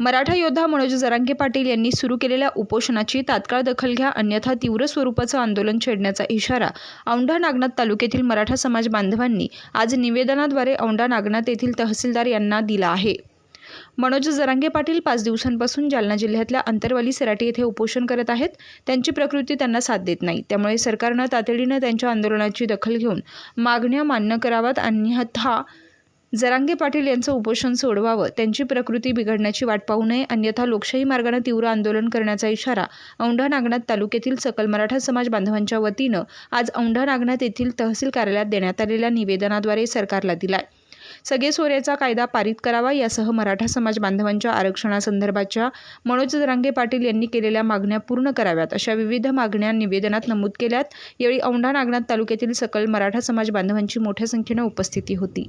मराठा योद्धा मनोज जरांगे पाटील यांनी सुरू केलेल्या उपोषणाची तात्काळ दखल घ्या अन्यथा तीव्र स्वरूपाचं आंदोलन छेडण्याचा इशारा औंढा नागनाथ तालुक्यातील मराठा समाज बांधवांनी आज निवेदनाद्वारे औंढा नागनाथ येथील तहसीलदार यांना दिला आहे. मनोज जरांगे पाटील पाच दिवसांपासून जालना जिल्ह्यातल्या अंतरवाली सराटी येथे उपोषण करत आहेत. त्यांची प्रकृती त्यांना साथ देत नाही. त्यामुळे सरकारनं तातडीनं त्यांच्या आंदोलनाची दखल घेऊन मागण्या मान्य कराव्यात अन्यथा जरांगे पाटील यांचं उपोषण सोडवावं त्यांची प्रकृती बिघडण्याची वाट पाहू नये अन्यथा लोकशाही मार्गानं तीव्र आंदोलन करण्याचा इशारा औंढा नागनाथ तालुक्यातील सकल मराठा समाज बांधवांच्या वतीनं आज औंढा नागनाथ येथील तहसील कार्यालयात देण्यात आलेल्या निवेदनाद्वारे सरकारला दिलाय. सगळे सोऱ्याचा कायदा पारित करावा यासह मराठा समाज बांधवांच्या आरक्षणासंदर्भाच्या मनोज जरांगे पाटील यांनी केलेल्या मागण्या पूर्ण कराव्यात अशा विविध मागण्या निवेदनात नमूद केल्यात. यावेळी औंढा नागनाथ तालुक्यातील सकल मराठा समाज बांधवांची मोठ्या संख्येनं उपस्थिती होती.